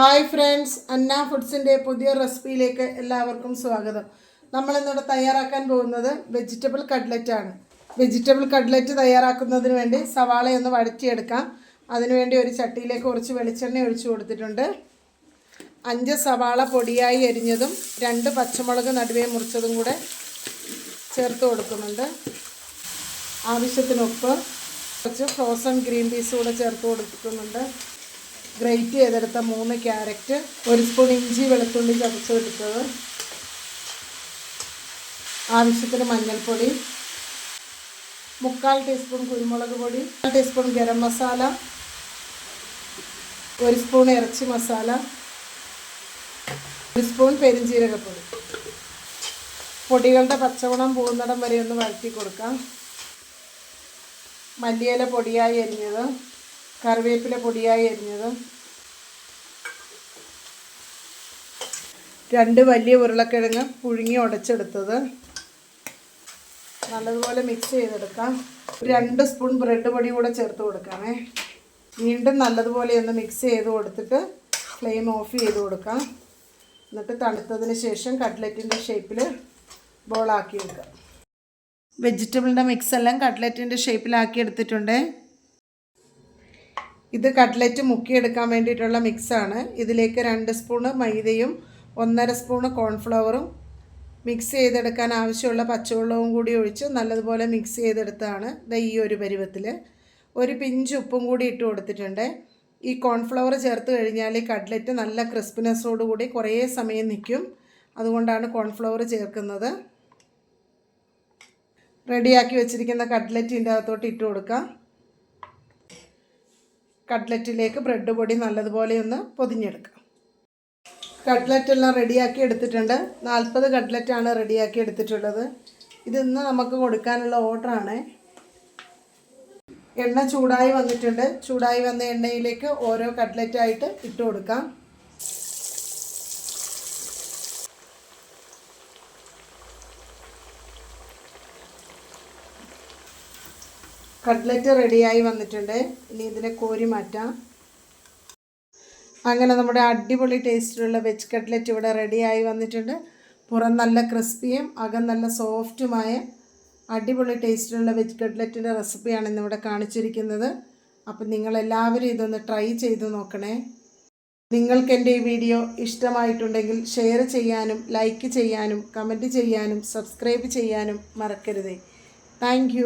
Hi friends അന്ന ഫുഡ്സിന്റെ പുതിയ റെസിപ്പിയിലേക്ക് എല്ലാവർക്കും സ്വാഗതം. നമ്മൾ ഇന്നിവിടെ തയ്യാറാക്കാൻ പോകുന്നത് വെജിറ്റബിൾ കട്ട്ലറ്റ് ആണ്. വെജിറ്റബിൾ കട്ട്ലറ്റ് തയ്യാറാക്കുന്നതിന് വേണ്ടി സവാളയൊന്ന് വഴറ്റിയെടുക്കാം. അതിനുവേണ്ടി ഒരു ചട്ടിയിലേക്ക് കുറച്ച് വെളിച്ചെണ്ണ ഒഴിച്ചു കൊടുത്തിട്ടുണ്ട്. അഞ്ച് സവാള പൊടിയായി എരിഞ്ഞതും രണ്ട് പച്ചമുളക് നടുവേ മുറിച്ചതും കൂടെ ചേർത്ത് കൊടുക്കുന്നുണ്ട്. ആവശ്യത്തിന് ഉപ്പ് കുറച്ച് ഫ്രോസൺ ഗ്രീൻ പീസ് കൂടെ ചേർത്ത് കൊടുക്കുന്നുണ്ട്. ഗ്രേറ്റ് ചെയ്തെടുത്ത മൂന്ന് ക്യാരറ്റ് ഒരു സ്പൂൺ ഇഞ്ചി വെളുത്തുള്ളി ചതച്ചെടുത്തത് ആവശ്യത്തിന് മഞ്ഞൾപ്പൊടി മുക്കാൽ ടീസ്പൂൺ കുരുമുളക് പൊടി മുക്കാൽ ടീസ്പൂൺ ഗരം മസാല ഒരു സ്പൂൺ ഇറച്ചി മസാല ഒരു സ്പൂൺ പെരിഞ്ജീരകപ്പൊടി. പൊടികളുടെ പച്ചമണം പോകുന്നിടം വരെ ഒന്ന് വഴറ്റി കൊടുക്കാം. മല്ലിയില പൊടിയായി അരിഞ്ഞത്. കറിവേപ്പില പൊടിയായി അരിഞ്ഞത് രണ്ട് വലിയ ഉരുളക്കിഴങ്ങ് പുഴുങ്ങി ഉടച്ചെടുത്തത്. നല്ലതുപോലെ മിക്സ് ചെയ്തെടുക്കാം. രണ്ട് സ്പൂൺ ബ്രെഡ് പൊടി കൂടെ ചേർത്ത് കൊടുക്കാമേ. വീണ്ടും നല്ലതുപോലെ ഒന്ന് മിക്സ് ചെയ്ത് കൊടുത്തിട്ട് ഫ്ലെയിം ഓഫ് ചെയ്ത് കൊടുക്കാം. എന്നിട്ട് തണുത്തതിന് ശേഷം കട്ട്ലറ്റിന്റെ ഷേപ്പിൽ ബോളാക്കി എടുക്കാം. വെജിറ്റബിളിന്റെ മിക്സ് എല്ലാം കട്ട്ലറ്റിന്റെ ഷേപ്പിലാക്കി എടുത്തിട്ടുണ്ട്. ഇത് കട്ട്ലറ്റ് മുക്കിയെടുക്കാൻ വേണ്ടിയിട്ടുള്ള മിക്സാണ്. ഇതിലേക്ക് രണ്ട് സ്പൂണ് മൈദയും ഒന്നര സ്പൂണ് കോൺഫ്ലവറും മിക്സ് ചെയ്തെടുക്കാൻ ആവശ്യമുള്ള പച്ചവെള്ളവും കൂടി ഒഴിച്ച് നല്ലതുപോലെ മിക്സ് ചെയ്തെടുത്താണ് ദാ ഈ ഒരു പരുവത്തിൽ ഒരു പിഞ്ച് ഉപ്പും കൂടി ഇട്ട് കൊടുത്തിട്ടുണ്ട്. ഈ കോൺഫ്ലവർ ചേർത്ത് കഴിഞ്ഞാൽ ഈ കട്ട്ലറ്റ് നല്ല ക്രിസ്പിനെസ്സോട് കൂടി കുറേ സമയം നിൽക്കും അതുകൊണ്ടാണ് കോൺഫ്ലവർ ചേർക്കുന്നത്. റെഡിയാക്കി വെച്ചിരിക്കുന്ന കട്ട്ലറ്റിന്റെ അകത്തോട്ട് ഇട്ട് കൊടുക്കാം. കട്ട്ലറ്റിലേക്ക് ബ്രെഡ് പൊടി നല്ലതുപോലെ ഒന്ന് പൊതിഞ്ഞെടുക്കാം. കട്ട്ലറ്റ് എല്ലാം റെഡിയാക്കി എടുത്തിട്ടുണ്ട്. നാൽപ്പത് കട്ട്ലറ്റാണ് റെഡിയാക്കി എടുത്തിട്ടുള്ളത്. ഇതിന്ന് നമുക്ക് കൊടുക്കാനുള്ള ഓർഡറാണ്. എണ്ണ ചൂടായി വന്നിട്ടുണ്ട്. ചൂടായി വന്ന എണ്ണയിലേക്ക് ഓരോ കട്ട്ലറ്റായിട്ട് ഇട്ട് കൊടുക്കാം. കട്ട്ലറ്റ് റെഡിയായി വന്നിട്ടുണ്ട്. ഇനി ഇതിനെ കോരി മാറ്റാം. അങ്ങനെ നമ്മുടെ അടിപൊളി ടേസ്റ്റിലുള്ള വെജ് കട്ട്ലറ്റ് ഇവിടെ റെഡിയായി വന്നിട്ടുണ്ട്. പുറം നല്ല ക്രിസ്പിയും അകം നല്ല സോഫ്റ്റുമായ അടിപൊളി ടേസ്റ്റിലുള്ള വെജ് കട്ട്ലറ്റിന്റെ റെസിപ്പിയാണ് ഇന്നിവിടെ കാണിച്ചിരിക്കുന്നത്. അപ്പം നിങ്ങളെല്ലാവരും ഇതൊന്ന് ട്രൈ ചെയ്ത് നോക്കണേ. നിങ്ങൾക്ക് എന്റെ ഈ വീഡിയോ ഇഷ്ടമായിട്ടുണ്ടെങ്കിൽ ഷെയർ ചെയ്യാനും ലൈക്ക് ചെയ്യാനും കമന്റ് ചെയ്യാനും സബ്സ്ക്രൈബ് ചെയ്യാനും മറക്കരുതേ. താങ്ക്